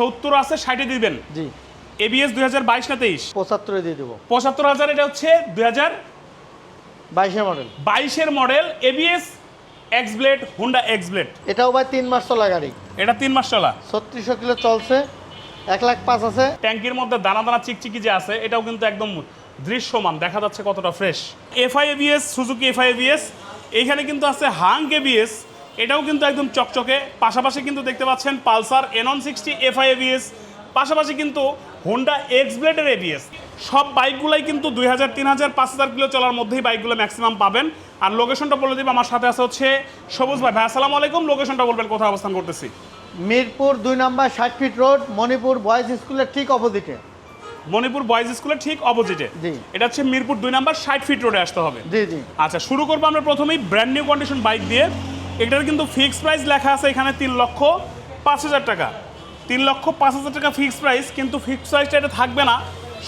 সত্তর আছে ষাটে দিবেন। জি। এবিএস দুই হাজার বাইশ না তেইশ? পঁচাত্তরে দিয়ে দেবো। পঁচাত্তর হাজার এটা হচ্ছে দুই হাজার বাইশে মডেল। বাইশের model ABS X blade Honda X blade এটাও ভাই তিন মাস চলা গাড়ি। এটা তিন মাস চলা। ছত্রিশশো কিলো চলছে এক লাখ পাঁচ আছে। ট্যাঙ্কির মধ্যে দানা দানা চিকচিকি যে আছে এটাও কিন্তু একদম দৃশ্যমান দেখা যাচ্ছে কতটা fresh FI ABS Suzuki FI ABS এইখানে কিন্তু আছে হাং এবিএস এটাও কিন্তু একদম চকচকে। পাশাপাশি কিন্তু দেখতে পাচ্ছেন Pulsar N one sixty FI ABS পাশাপাশি কিন্তু হোন্ডা এক্স ব্লেডের এবিএস সব বাইকগুলাই কিন্তু দুই হাজার তিন হাজার পাঁচ হাজার কিলো চলার মধ্যেই বাইকগুলো ম্যাক্সিমাম পাবেন। আর লোকেশনটা বলে দিব আমার সাথে আছে হচ্ছে সবুজ ভাই। ভাই আসসালামু আলাইকুম। লোকেশনটা বলবেন কোথায় অবস্থান করতেছি? মিরপুর দুই নাম্বার ষাট ফিট রোড মণিপুর বয়েজ স্কুলের ঠিক অপোজিটে মণিপুর বয়েজ স্কুলের ঠিক অপোজিটে। এটা হচ্ছে মিরপুর দুই নাম্বার ষাট ফিট রোডে আসতে হবে। জি জি। আচ্ছা শুরু করব আমরা প্রথমেই ব্র্যান্ড নিউ কন্ডিশন বাইক দিয়ে। এটার কিন্তু ফিক্স প্রাইস লেখা আছে এখানে তিন লক্ষ পাঁচ হাজার টাকা। তিন লক্ষ পাঁচ হাজার টাকা ফিক্স প্রাইস কিন্তু ফিক্স প্রাইসটা এটা থাকবে না।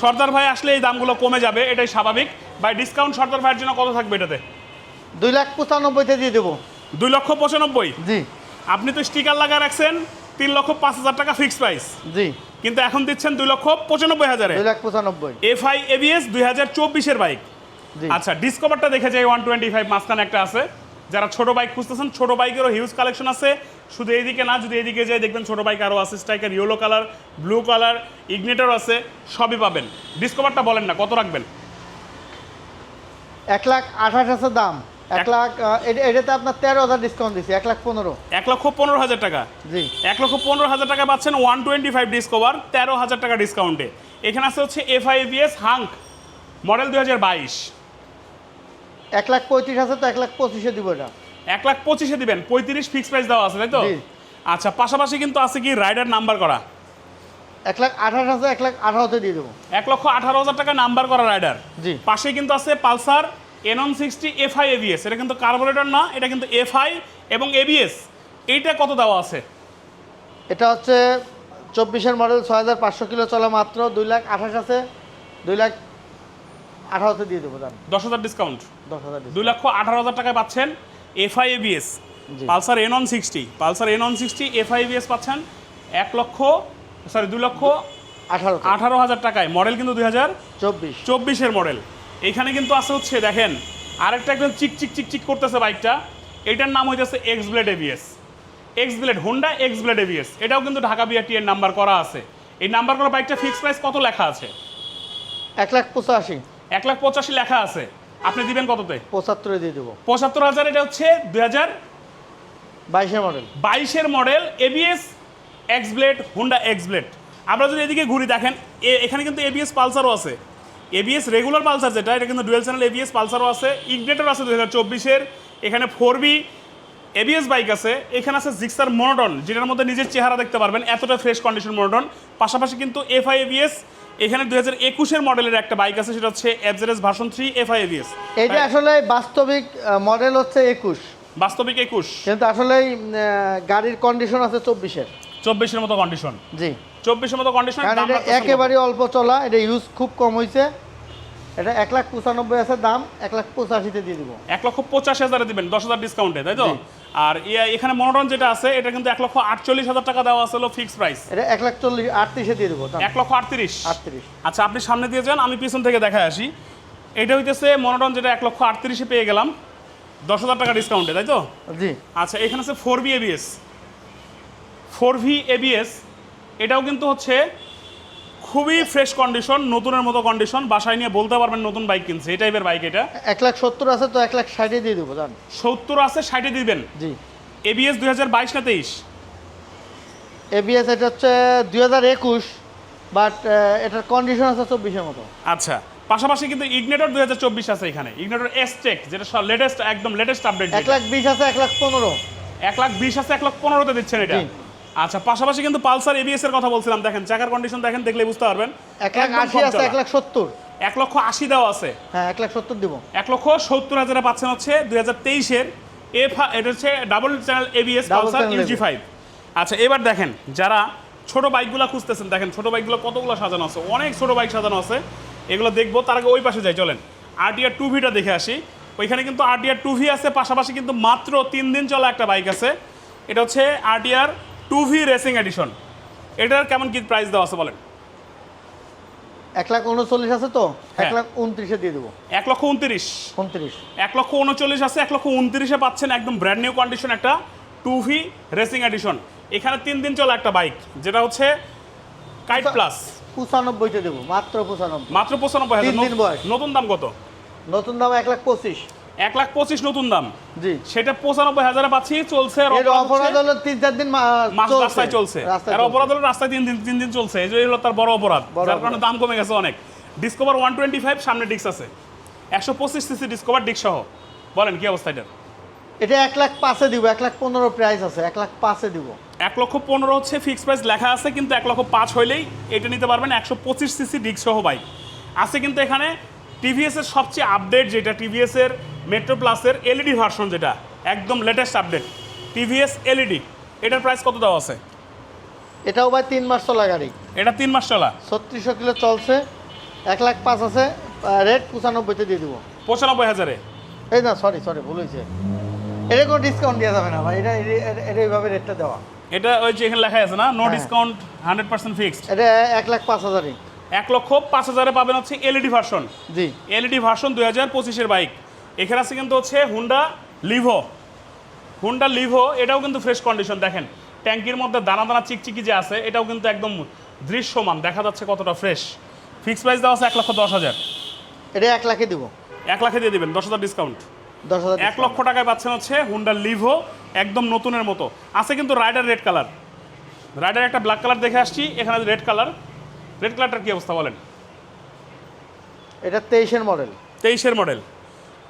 সর্দার ভাই আসলে এই দামগুলো কমে যাবে এটাই স্বাভাবিক। বাই ডিসকাউন্ট সর্দার ভাইয়ের জন্য কত থাকবে এটাতে? দুই লাখ পঁচানব্বইতে দিয়ে দেবো। দুই লক্ষ পঁচানব্বই? জি। আপনি তো স্টিকার লাগা রাখছেন তিন লক্ষ পাঁচ হাজার টাকা ফিক্স প্রাইস জি। কিন্তু এখন দিচ্ছেন দুই লক্ষ পঁচানব্বই হাজারে। দুই লাখ পঁচানব্বই। এফআই এবিএস দুই হাজার চব্বিশের বাইক। আচ্ছা ডিসকভারটা দেখে যাই ওয়ান টোয়েন্টি ফাইভ মাঝখানে একটা আছে। যারা ছোট বাইক খুঁজতেছেন ছোট বাইকেরও হিউজ কালেকশন আছে। শুধু এইদিকে না যদি এইদিকে যাই দেখবেন ছোট বাইক আরও আছে Striker yellow colour blue colour Ignitor আছে সবই পাবেন। ডিসকভারটা বলেন না কত রাখবেন? এক লাখ আঠাশ হাজার দাম। এক লাখ এটা- এটাতে আপনার তেরো হাজার ডিসকাউন্ট দিচ্ছি এক লাখ পনেরো। এক লক্ষ পনেরো হাজার টাকা। জি। এক লক্ষ পনেরো হাজার টাকা পাচ্ছেন ওয়ান টোয়েন্টি ফাইভ ডিসকভার তেরো হাজার টাকা ডিসকাউন্টে এখানে আছে হচ্ছে এফআইবিএস হাঙ্ক মডেল দুই হাজার বাইশ। এক লাখ পঁয়ত্রিশ আছে তো এক লাখ পঁচিশে দিব এটা। এক লাখ পঁচিশে দিবেন পঁয়ত্রিশ ফিক্স প্রাইস দেওয়া আছে তাই তো? আচ্ছা পাশাপাশি কিন্তু আছে কি রাইডার নাম্বার করা? এক লাখ আঠাশ আছে এক লাখ আঠারোতে দিয়ে দেবো। এক লক্ষ আঠারো হাজার টাকা নাম্বার করা রাইডার জি। পাশে কিন্তু আছে Pulsar N one sixty FI ABS এটা কিন্তু কার্বোরেটর না এটা কিন্তু এফআই এবং এবিএস এইটা কত দেওয়া আছে? এটা হচ্ছে চব্বিশের মডেল ছয় হাজার পাঁচশো কিলো চলা মাত্র দুই লাখ আঠাশ আছে দুই লাখ আঠারোতে দিয়ে দেবো দাম। দশ হাজার ডিসকাউন্ট দশ হাজার দুই লক্ষ আঠারো হাজার টাকায় পাচ্ছেন FI ABS. Pulsar N one sixty Pulsar N one sixty FI ABS পাচ্ছেন এক লক্ষ সরি দুই লক্ষ আঠারো আঠারো হাজার টাকায়। মডেল কিন্তু দুই হাজার চব্বিশ। চব্বিশের মডেল। এইখানে কিন্তু আছে হচ্ছে দেখেন আরেকটা একদম চিক চিক চিক চিক করতেছে বাইকটা। এটার নাম হইতেছে X blade ABS X blade Honda X blade ABS এটাও কিন্তু ঢাকা বিআরটি এর নাম্বার করা আছে। এই নাম্বার করা বাইকটা ফিক্স প্রাইস কত লেখা আছে? এক লাখ পঁচাশি। এক লাখ পঁচাশি লেখা আছে। আপনি দিবেন কততে? পঁচাত্তরে দিয়ে দেবো। পঁচাত্তর হাজার এটা হচ্ছে দুই হাজার বাইশের মডেল। বাইশের model ABS X blade Honda X blade আমরা যদি এদিকে ঘুরি দেখেন এখানে কিন্তু এবিএস পালসারও আছে। এবিএস রেগুলার পালসার যেটা এটা কিন্তু ডুয়েল চ্যানেল এবিএস পালসারও আছে। ইগনেটর আছে দু হাজার চব্বিশের এখানে ফোর বি এবিএস বাইক আছে। এখানে আছে জিক্সার মনোটন যেটার মধ্যে নিজের চেহারা দেখতে পারবেন। এতটা ফ্রেশ কন্ডিশন মনোটন পাশাপাশি কিন্তু এফআই এবিএস এখানে দুই হাজার একুশের মডেলের একটা বাইক আছে সেটা হচ্ছে এফজেরেস ভার্সন থ্রি এফআই এটা এইটা আসলে বাস্তবিক মডেল হচ্ছে একুশ। বাস্তবিক একুশ। কিন্তু আসলে গাড়ির কন্ডিশন আছে চব্বিশের। চব্বিশের মতো কন্ডিশন জি। চব্বিশের মতো কন্ডিশন একেবারে অল্প চলা এটা ইউজ খুব কম হয়েছে এটা এক লাখ পঁচানব্বই আছে দাম এক লাখ পঁচাশিতে দিয়ে দিব। এক লক্ষ পঁচাশি হাজারে দিবেন দশ হাজার ডিসকাউন্টে তাই তো? আর এখানে মনোটন যেটা আছে এটা কিন্তু এক লক্ষ আটচল্লিশ হাজার টাকা দেওয়া আছে ফিক্স প্রাইস এটা এক লাখ চল্লিশ আটত্রিশে দিয়ে দেবো এক লক্ষ আটত্রিশ। আটত্রিশ। আচ্ছা আপনি সামনে দিয়ে যান আমি পিছন থেকে দেখায় আসি। এটা হইতেছে মনোটন যেটা এক লক্ষ আটত্রিশে পেয়ে গেলাম দশ হাজার টাকা ডিসকাউন্টে তাই তো? জি। আচ্ছা এখানে আছে four V ABS four V ABS এটাও কিন্তু হচ্ছে খুবই ফ্রেশ কন্ডিশন নতুনের মতো কন্ডিশন বাসায় নিয়ে বলতে পারবেন নতুন বাইক কিনছে। এই টাইপের বাইক এটা। এক লাখ সত্তর আছে তো এক লাখ ষাটে দিয়ে দেবো দাম সত্তর আছে ষাটে দিবেন। জি। এবিএস দুই হাজার বাইশ না তেইশ? এবিএস এটা হচ্ছে দুই হাজার একুশ বাট এটার কন্ডিশন আছে চব্বিশের মতো। আচ্ছা পাশাপাশি কিন্তু ইগনেটর দুই হাজার চব্বিশ আছে এখানে। ইগনেটর এস টেক যেটা লেটেস্ট একদম লেটেস্ট আপডেট এক লাখ বিশ আছে এক লাখ পনেরো। এক লাখ বিশ আছে এক লাখ পনেরোতে দিচ্ছেন এটা। আচ্ছা পাশাপাশি কিন্তু পালসার এবিএস এর কথা বলছিলাম। দেখেন চাকার কন্ডিশন দেখেন দেখলে বুঝতে পারবেন। এক লাখ আশি আছে এক লাখ সত্তর। এক লক্ষ আশি দেওয়া আছে। হ্যাঁ এক লাখ সত্তর দিব। এক লক্ষ সত্তর হাজারে পাচ্ছেন হচ্ছে দুই হাজার তেইশের এফ এটা হচ্ছে double channel ABS Pulsar UG five আচ্ছা এবার দেখেন যারা ছোট বাইকগুলো খুঁজতেছেন দেখেন ছোট বাইকগুলো কতগুলো সাজানো আছে? অনেক ছোট বাইক সাজানো আছে। এগুলো দেখব তার আগে ওই পাশে যাই চলেন। আরটিআর টু ভিটা দেখে আসি। ওইখানে কিন্তু আরটিআর টু ভি আছে পাশাপাশি কিন্তু মাত্র তিন দিন চলা একটা বাইক আছে। এটা হচ্ছে RTR two V racing edition. এটার কেমন কি প্রাইস দেওয়া আছে বলেন? এক লাখ উনচল্লিশ আছে তো? এক হ্যাঁ। লাখ উনত্রিশে দিয়ে দেবো। এক লক্ষ উনত্রিশ। উনত্রিশ। এক লক্ষ উনচল্লিশ আছে এক লক্ষ উনত্রিশে পাচ্ছেন একদম ব্র্যান্ড নিউ কন্ডিশন একটা টু ভি রেসিং এডিশন। এখানে তিন দিন চলা একটা বাইক যেটা হচ্ছে কাইট প্লাস পঁচানব্বইতে দেবো মাত্র পঁচানব্বই। মাত্র পঁচানব্বই হাজার। নতুন দাম কত? নতুন দাম এক লাখ পঁচিশ। এক লাখ পঁচিশ নতুন দাম। জি। সেটা পঁচানব্বই হাজারে পাচ্ছি চলছে অপরাধ হলো তিন চার দিন রাস্তায় চলছে। রাস্তায় অপরাধ হলো রাস্তায় তিন দিন তিন দিন চলছে। এই যে হলো তার বড় অপরাধ। যার কারণে দাম কমে গেছে অনেক। ডিসকভার ওয়ান টোয়েন্টি ফাইভ সামনে ডিস্ক আছে। একশো পঁচিশ সিসি ডিসকভার ডিস্ক সহ। বলেন কি অবস্থা এটার? এটা এক লাখ পাঁচে দিব এক লাখ পনেরো প্রাইস আছে এক লাখ পাঁচে দিব। এক লক্ষ পনেরো হচ্ছে ফিক্সড প্রাইস লেখা আছে কিন্তু এক লক্ষ পাঁচ হইলেই এটা নিতে পারবেন একশো পঁচিশ সিসি ডিস্ক সহ বাইক আছে কিন্তু এখানে টিভিএস এর সবচেয়ে আপডেট যেটা টিভিএস এর মেট্রো প্লাসের এলইডি ভার্সন যেটা একদম লেটেস্ট আপডেট টিভিএস এলইডি এটার প্রাইস কত দেওয়া আছে? এটাও ভাই তিন মাস চলা গাড়ি। এটা তিন মাস চলা? ছত্রিশশো কিলো চলছে এক লাখ পাঁচ আছে রেট পঁচানব্বইতে দিয়ে দিব। পঁচানব্বই হাজারে? এই না সরি সরি ভুল হয়েছে। এটা কোনো ডিসকাউন্ট দেওয়া যাবে না ভাই এটা এটা- এইভাবে রেটটা দেওয়া। এটা ওই যে এখানে লেখা আছে না no. Discount hundred percent fixed এটা এক লাখ পাঁচ হাজারই। এক লক্ষ পাঁচ হাজারে পাবেন হচ্ছে এলইডি ভার্সন জি। এলইডি ভার্সন দুই হাজার পঁচিশের বাইক এখানে আছে কিন্তু হচ্ছে হুন্ডা লিভো হুন্ডা লিভো এটাও কিন্তু ফ্রেশ কন্ডিশন দেখেন। ট্যাঙ্কির মধ্যে দানা দানা চিকচিকি যে আছে এটাও কিন্তু একদম দৃশ্যমান দেখা যাচ্ছে কতটা ফ্রেশ ফিক্স প্রাইস দেওয়া আছে এক লক্ষ দশ হাজার। এটা এক লাখে দিব। এক লাখে দিয়ে দিবেন দশ হাজার ডিসকাউন্ট দশ হাজার এক লক্ষ টাকায় পাচ্ছেন হচ্ছে হুন্ডা লিভো একদম নতুনের মতো। আছে কিন্তু রাইডার রেড কালার রাইডার একটা ব্ল্যাক কালার দেখে আসছি এখানে রেড কালার রেড কালারটার কী অবস্থা বলেন? এটা তেইশের মডেল তেইশের মডেল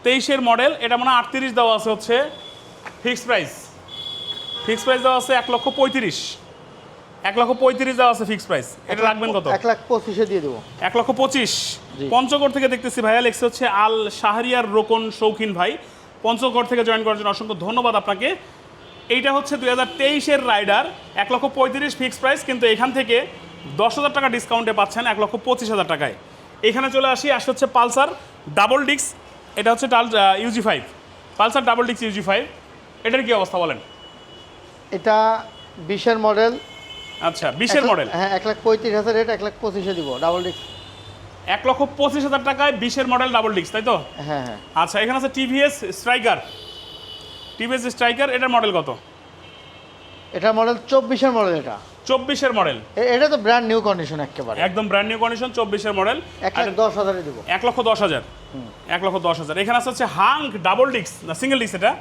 তেইশের মডেল এটা মনে হয় আটত্রিশ দেওয়া আছে হচ্ছে। Fixed price. ফিক্সড প্রাইস দেওয়া আছে এক লক্ষ পঁয়ত্রিশ। এক লক্ষ পঁয়ত্রিশ দেওয়া আছে ফিক্সড প্রাইস। এটা রাখবেন কত? এক লাখ পঁচিশে দিয়ে দেবো। এক লক্ষ পঁচিশ। পঞ্চগড় থেকে দেখতেছি ভাইয়া লেখছে হচ্ছে আল শাহরিয়ার রোকন শৌখিন ভাই। পঞ্চগড় থেকে জয়েন করার জন্য অসংখ্য ধন্যবাদ আপনাকে। এইটা হচ্ছে দুই হাজার তেইশের রাইডার এক লক্ষ পঁয়ত্রিশ ফিক্সড প্রাইস কিন্তু এখান থেকে দশ হাজার টাকা ডিসকাউন্টে পাচ্ছেন এক লক্ষ পঁচিশ হাজার টাকায়। এখানে চলে আসি আসে হচ্ছে পালসার ডাবল ডিক্স এটা হচ্ছে টাল ইউজি ফাইভ পালসার ডাবল ডিক্স ইউজি ফাইভ এটার কি অবস্থা বলেন? এটা বিশের মডেল। আচ্ছা বিশের মডেল। হ্যাঁ এক লাখ পঁয়ত্রিশ হাজার রেট এক লাখ পঁচিশে দিব ডাবল ডিক্স এক লক্ষ পঁচিশ হাজার টাকায় বিশের মডেল ডাবল ডিক্স তাই তো? হ্যাঁ হ্যাঁ। আচ্ছা এখানে আছে টিভিএস স্ট্রাইকার টিভিএস স্ট্রাইকার এটার মডেল কত? এটা মডেল চব্বিশের মডেল এটা। চব্বিশের মডেল। এটা তো ব্র্যান্ড নিউ কন্ডিশন একেবারে। একদম ব্র্যান্ড নিউ কন্ডিশন চব্বিশের মডেল। এক লাখ দশ হাজারে দিব। এক লক্ষ দশ হাজার। এক লক্ষ দশ হাজার। এখানে আছে হচ্ছে হাং ডাবল ডিক্স না সিঙ্গেল ডিক্স এটা।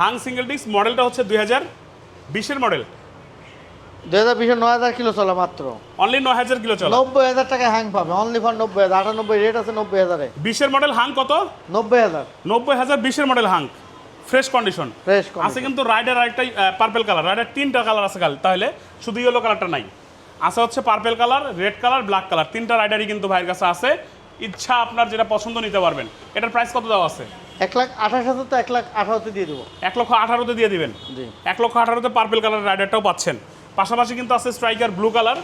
হাং সিঙ্গেল ডিক্স মডেলটা হচ্ছে দুই হাজার বিশের মডেল। দুই হাজার বিশের নয় হাজার কিলো চলা মাত্র। অনলি নয় হাজার কিলো চলো। নব্বই হাজার টাকা হ্যাং পাবে। অনলি ফর নব্বই হাজার। আটানব্বই রেট আছে নব্বই হাজারে। বিশের মডেল হাং কত? নব্বই হাজার। নব্বই হাজার বিশের model Hang fresh condition fresh আছে কিন্তু রাইডার আরেকটাই পার্পেল কালার রাইডার তিনটা কালার আছে কাল। তাহলে শুধু ইয়েলো কালারটা নাই। আছে হচ্ছে purple colour red colour black colour তিনটা রাইডারই কিন্তু ভাইয়ের কাছে আছে। ইচ্ছা আপনার যেটা পছন্দ নিতে পারবেন। এটার প্রাইস কত দেওয়া আছে? এক লাখ আঠাশ হাজার তো এক লাখ আঠারোতে দিয়ে দেবো। এক লক্ষ আঠারোতে দিয়ে দিবেন। এক লক্ষ আঠারোতে পার্পেল কালার রাইডারটাও পাচ্ছেন। পাশাপাশি কিন্তু আছে স্ট্রাইকার ব্লু কালার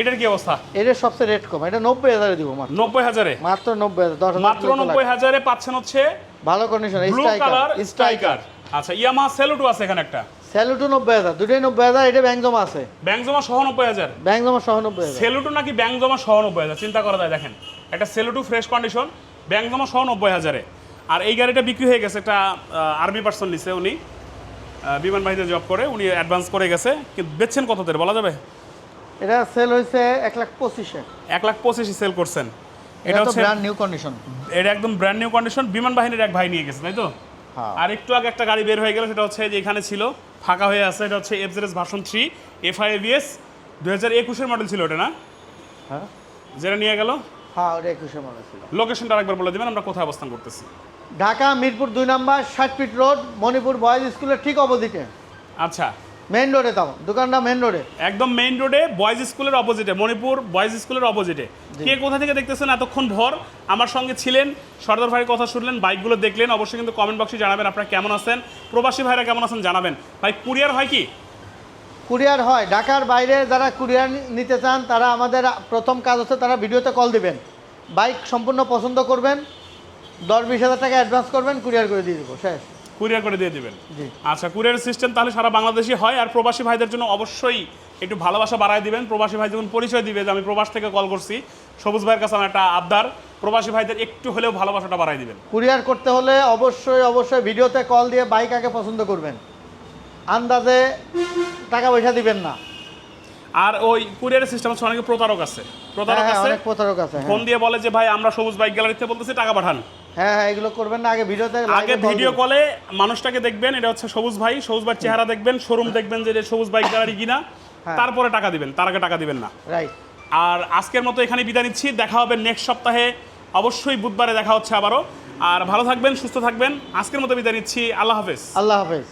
এটার কি অবস্থা? এটার সবচেয়ে রেট কম। এটা নব্বই হাজারে দিব মাত্র। নব্বই হাজারে? মাত্র নব্বই হাজার মাত্র। নব্বই হাজারে পাচ্ছেন হচ্ছে ভালো কন্ডিশন কালার স্ট্রাইকার আচ্ছা ইয়ামা সেলুটু আছে এখানে একটা। স্যালুটু নব্বই হাজার দুটোই নব্বই হাজার এটা ব্যাংক জমা আছে। ব্যাংক জমা সহ নব্বই হাজার? ব্যাংক জমা সহ নব্বই হাজার। সেলুটু নাকি ব্যাংক জমা সহ নব্বই হাজার? চিন্তা করা যায় দেখেন। একটা সেলুটু ফ্রেশ কন্ডিশন ব্যাংক জমা সহ নব্বই হাজারে। আর এই গাড়িটা বিক্রি হয়ে গেছে একটা আর্মি পার্সন নিছে উনি। বিমান বাহিনীতে জব করে উনি অ্যাডভান্স করে গেছে। কিন্তু বেচছেন কতদের বলা যাবে? এটা সেল হয়েছে এক লাখ পঁচিশে। এক লাখ পঁচিশে সেল করছেন। এটা হচ্ছে ব্র্যান্ড নিউ কন্ডিশন এটা একদম ব্র্যান্ড নিউ কন্ডিশন বিমান বাহিনীর এক ভাই নিয়ে গেছে তাই তো? হ্যাঁ। আর একটু আগে একটা গাড়ি বের হয়ে গেল সেটা হচ্ছে যে এখানে ছিল ফাঁকা হয়ে আছে এটা হচ্ছে FZS version three F I ABS দু হাজার একুশের মডেল ছিল ওটা না? হ্যাঁ। যেটা নিয়ে গেল? হ্যাঁ ওটা একুশে মনে ছিল। লোকেশনটা আরেকবার বলে দেবেন আমরা কোথায় অবস্থান করতেছি। ঢাকা মিরপুর দুই নাম্বার ষাট ফিট রোড মণিপুর বয়েজ স্কুলের ঠিক অপোজিটে। আচ্ছা। মেইন রোডে তাও দোকানটা মেইন রোডে একদম মেইন রোডে বয়েজ স্কুলের অপোজিটে মণিপুর বয়েজ স্কুলের অপোজিটে কে কোথা থেকে দেখতেছেন এতক্ষণ ভর আমার সঙ্গে ছিলেন সর্দার ভাইয়ের কথা শুনলেন বাইকগুলো দেখলেন অবশ্যই কিন্তু কমেন্ট বক্সে জানাবেন আপনারা কেমন আছেন। প্রবাসী ভাইরা কেমন আছেন জানাবেন। ভাই কুরিয়ার হয় কি? কুরিয়ার হয়। ঢাকার বাইরে যারা কুরিয়ার নিতে চান তারা আমাদের প্রথম কাজ হচ্ছে তারা ভিডিওতে কল দিবেন। বাইক সম্পূর্ণ পছন্দ করবেন দশ বিশ হাজার টাকা অ্যাডভান্স করবেন কুরিয়ার করে দিয়ে দেবো। শেষ। কুরিয়ার করে দিয়ে দিবেন। আচ্ছা কুরিয়ার সিস্টেম তাহলে সারা বাংলাদেশে হয় আর প্রবাসী ভাইদের জন্য অবশ্যই একটু ভালোবাসা বাড়ায় দিবেন। প্রবাসী ভাই যখন পরিচয় দিবে যে আমি প্রবাস থেকে কল করছি। সবুজ ভাইয়ের কাছে আমার একটা আবদার প্রবাসী ভাইদের একটু হলেও ভালোবাসাটা বাড়ায় দিবেন। কুরিয়ার করতে হলে অবশ্যই অবশ্যই ভিডিওতে কল দিয়ে বাইক আগে পছন্দ করবেন। আন্দাজে টাকা পয়সা দিবেন না। আর ওই কুরিয়ারের সিস্টেম হচ্ছে অনেক প্রতারক আছে। প্রতারক হ্যাঁ, হ্যাঁ, আছে? প্রতারক আছে হ্যাঁ। ফোন দিয়ে বলে যে ভাই আমরা সবুজ বাইক গ্যালারিতে বলতেছি টাকা পাঠান। হ্যাঁ হ্যাঁ এগুলো করবেন না। আগে ভিডিওতে আগে ভিডিও কলে মানুষটাকে দেখবেন এটা হচ্ছে সবুজ ভাই। সবুজ ভাই চেহারা দেখবেন শোরুম দেখবেন যে সবুজ বাইক গ্যালারি কিনা। হ্যাঁ। তারপরে টাকা দিবেন তার আগে টাকা দিবেন না। রাইট আর আজকের মতো এখানে বিদায় নিচ্ছি। দেখা হবে নেক্সট সপ্তাহে। অবশ্যই বুধবারে দেখা হচ্ছে আবারও। আর ভালো থাকবেন সুস্থ থাকবেন। আজকের মতো বিদায় নিচ্ছি। আল্লাহ হাফেজ। আল্লাহ হাফেজ।